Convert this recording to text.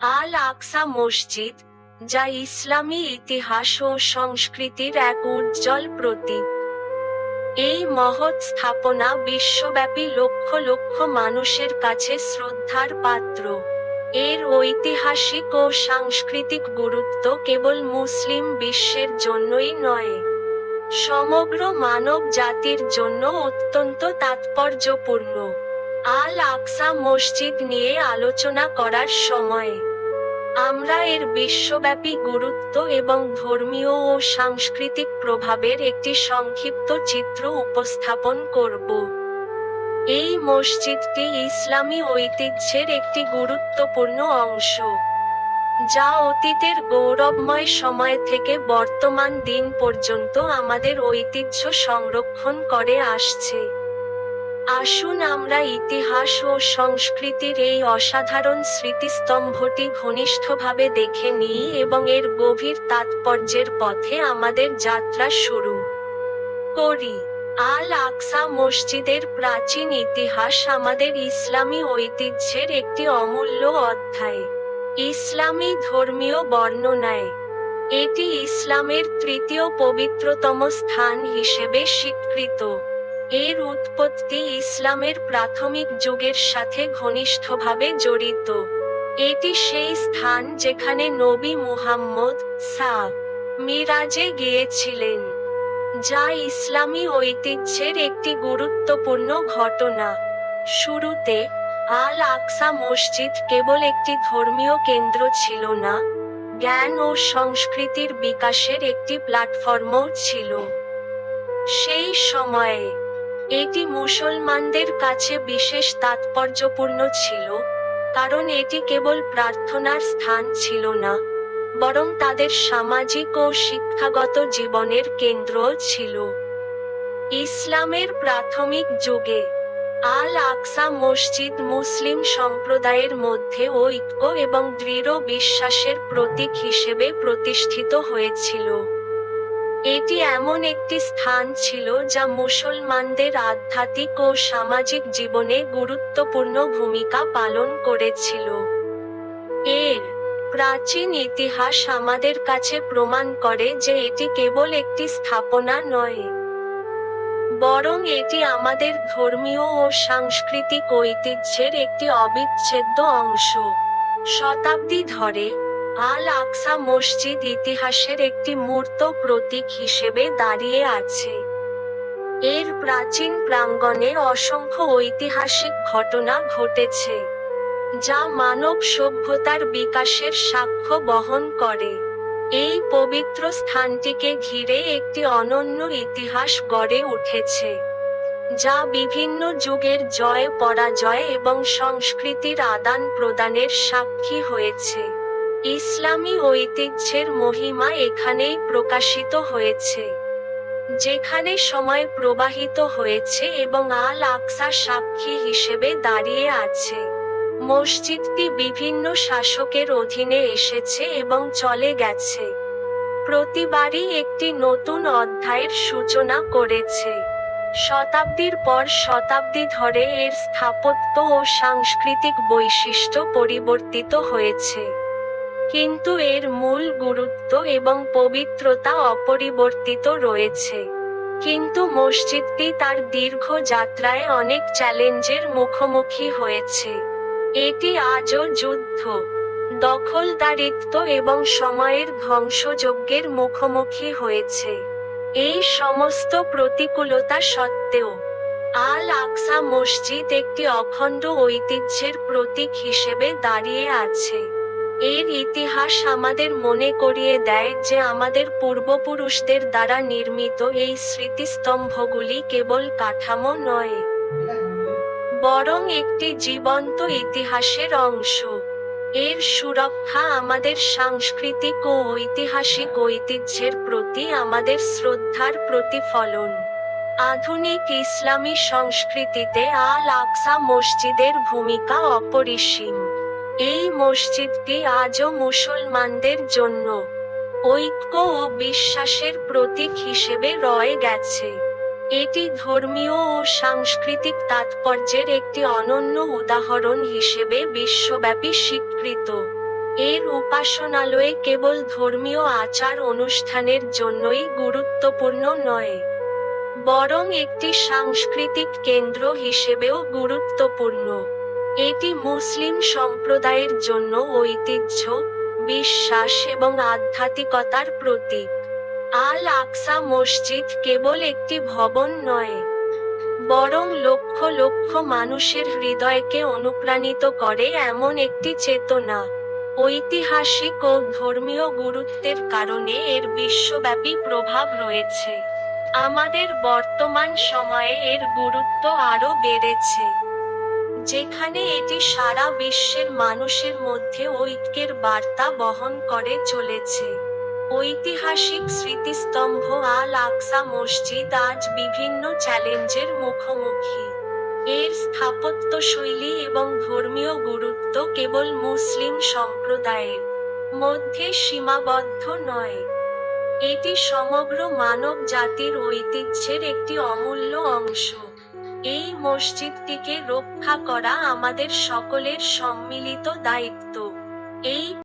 আল আকসা মসজিদ, যা ইসলামী ইতিহাস ও সংস্কৃতির এক উজ্জ্বল প্রতীক। এই মহৎ স্থাপনা বিশ্বব্যাপী লক্ষ লক্ষ মানুষের কাছে শ্রদ্ধার পাত্র। এর ঐতিহাসিক ও সাংস্কৃতিক গুরুত্ব কেবল মুসলিম বিশ্বের জন্যই নয়, সমগ্র মানব জাতির জন্য অত্যন্ত তাৎপর্যপূর্ণ। আল আকসা মসজিদ নিয়ে আলোচনা করার সময় আমরা এর বিশ্বব্যাপী গুরুত্ব এবং ধর্মীয় ও সাংস্কৃতিক প্রভাবের একটি সংক্ষিপ্ত চিত্র উপস্থাপন করব। এই মসজিদটি ইসলামী ঐতিহ্যের একটি গুরুত্বপূর্ণ অংশ, যা অতীতের গৌরবময় সময় থেকে বর্তমান দিন পর্যন্ত আমাদের ঐতিহ্য সংরক্ষণ করে আসছে। আসুন আমরা ইতিহাস ও সংস্কৃতির এই অসাধারণ স্মৃতিস্তম্ভটি ঘনিষ্ঠভাবে দেখে নিই এবং এর গভীর তাৎপর্যের পথে আমাদের যাত্রা শুরু করি। আল আকসা মসজিদের প্রাচীন ইতিহাস আমাদের ইসলামী ঐতিহ্যের একটি অমূল্য অধ্যায়। ইসলামী ধর্মীয় বর্ণনায়। এটি ইসলামের তৃতীয় পবিত্রতম স্থান হিসেবে স্বীকৃত। এর উৎপত্তি ইসলামের প্রাথমিক যুগের সাথে ঘনিষ্ঠভাবে জড়িত। এটি সেই স্থান যেখানে নবী মুহাম্মদ সা মিরাজে গিয়েছিলেন, যা ইসলামী ঐতিহ্যের একটি গুরুত্বপূর্ণ ঘটনা। শুরুতে আল আকসা মসজিদ কেবল একটি ধর্মীয় কেন্দ্র ছিল না, জ্ঞান ও সংস্কৃতির বিকাশের একটি প্ল্যাটফর্মও ছিল। সেই সময়ে এটি মুসলমানদের কাছে বিশেষ তাৎপর্যপূর্ণ ছিল, কারণ এটি কেবল প্রার্থনার স্থান ছিল না, বরং তাদের সামাজিক ও শিক্ষাগত জীবনের কেন্দ্র ছিল। ইসলামের প্রাথমিক যুগে আল আকসা মসজিদ মুসলিম সম্প্রদায়ের মধ্যে ঐক্য এবং দৃঢ় বিশ্বাসের প্রতীক হিসেবে প্রতিষ্ঠিত হয়েছিল। এটি এমন একটি স্থান ছিল যা মুসলমানদের আধ্যাত্মিক ও সামাজিক জীবনে গুরুত্বপূর্ণ ভূমিকা পালন করেছিল। এর প্রাচীন ইতিহাস আমাদের কাছে প্রমাণ করে যে এটি কেবল একটি স্থাপনা নয়, বরং এটি আমাদের ধর্মীয় ও সাংস্কৃতিক ঐতিহ্যের একটি অবিচ্ছেদ্য অংশ। শতাব্দী ধরে আল আকসা মসজিদ ইতিহাসের একটি মূর্ত প্রতীক হিসেবে দাঁড়িয়ে আছে। এর প্রাচীন প্রাঙ্গণে অসংখ্য ঐতিহাসিক ঘটনা ঘটেছে, যা মানব সভ্যতার বিকাশের সাক্ষ্য বহন করে। এই পবিত্র স্থানটিকে ঘিরে একটি অনন্য ইতিহাস গড়ে উঠেছে, যা বিভিন্ন যুগের জয় পরাজয় এবং সংস্কৃতির আদান প্রদানের সাক্ষী হয়েছে। ইসলামী ঐতিহ্যের মহিমা এখানেই প্রকাশিত হয়েছে। যেখানে সময় প্রবাহিত হয়েছে এবং আল আকসা সাক্ষী হিসেবে দাঁড়িয়ে আছে। মসজিদটি বিভিন্ন শাসকের অধীনে এসেছে এবং চলে গেছে। প্রতিবারই একটি নতুন অধ্যায়ের সূচনা করেছে। শতাব্দীর পর শতাব্দী ধরে এর স্থাপত্য ও সাংস্কৃতিক বৈশিষ্ট্য পরিবর্তিত হয়েছে। কিন্তু এর মূল গুরুত্ব এবং পবিত্রতা অপরিবর্তিত রয়েছে। কিন্তু মসজিদটি তার দীর্ঘ যাত্রায় অনেক চ্যালেঞ্জের মুখোমুখি হয়েছে। এটি আজও যুদ্ধ, দখলদারিত্ব এবং সময়ের ধ্বংসযজ্ঞের মুখোমুখি হয়েছে। এই সমস্ত প্রতিকূলতা সত্ত্বেও আল আকসা মসজিদ একটি অখণ্ড ঐতিহ্যের প্রতীক হিসেবে দাঁড়িয়ে আছে। এর ইতিহাস আমাদের মনে করিয়ে দেয় যে আমাদের পূর্বপুরুষদের দ্বারা নির্মিত এই স্মৃতিস্তম্ভগুলি কেবল কাঠামো নয়, বরং একটি জীবন্ত ইতিহাসের অংশ। এর সুরক্ষা আমাদের সাংস্কৃতিক ও ঐতিহাসিক ঐতিহ্যের প্রতি আমাদের শ্রদ্ধার প্রতিফলন। আধুনিক ইসলামী সংস্কৃতিতে আল আকসা মসজিদের ভূমিকা অপরিসীম। এই মসজিদটি আজও মুসলমানদের জন্য ঐক্য ও বিশ্বাসের প্রতীক হিসেবে রয়ে গেছে। এটি ধর্মীয় ও সাংস্কৃতিক তাৎপর্যের একটি অনন্য উদাহরণ হিসেবে বিশ্বব্যাপী স্বীকৃত। এর উপাসনালয়ে কেবল ধর্মীয় আচার অনুষ্ঠানের জন্যই গুরুত্বপূর্ণ নয়, বরং একটি সাংস্কৃতিক কেন্দ্র হিসেবেও গুরুত্বপূর্ণ। এটি মুসলিম সম্প্রদায়ের জন্য ঐতিহ্য, বিশ্বাস এবং আধ্যাত্মিকতার প্রতীক। আল আকসা মসজিদ কেবল একটি ভবন নয়, বরং লক্ষ লক্ষ মানুষের হৃদয়কে অনুপ্রাণিত করে এমন একটি চেতনা। ঐতিহাসিক ও ধর্মীয় গুরুত্বের কারণে এর বিশ্বব্যাপী প্রভাব রয়েছে। আমাদের বর্তমান সময়ে এর গুরুত্ব আরও বেড়েছে। যেখানে এটি সারা বিশ্বের মানুষের মধ্যে ঐক্যের বার্তা বহন করে চলেছে। ঐতিহাসিক স্মৃতিস্তম্ভ আল আকসা মসজিদ আজ বিভিন্ন চ্যালেঞ্জের মুখোমুখি। এর স্থাপত্যশৈলী এবং ধর্মীয় গুরুত্ব কেবল মুসলিম সম্প্রদায়ের মধ্যে সীমাবদ্ধ নয়। এটি সমগ্র মানব জাতির ঐতিহ্যের একটি অমূল্য অংশ। এই মসজিদটিকে রক্ষা করা আমাদের সকলের সম্মিলিত দায়িত্ব। এই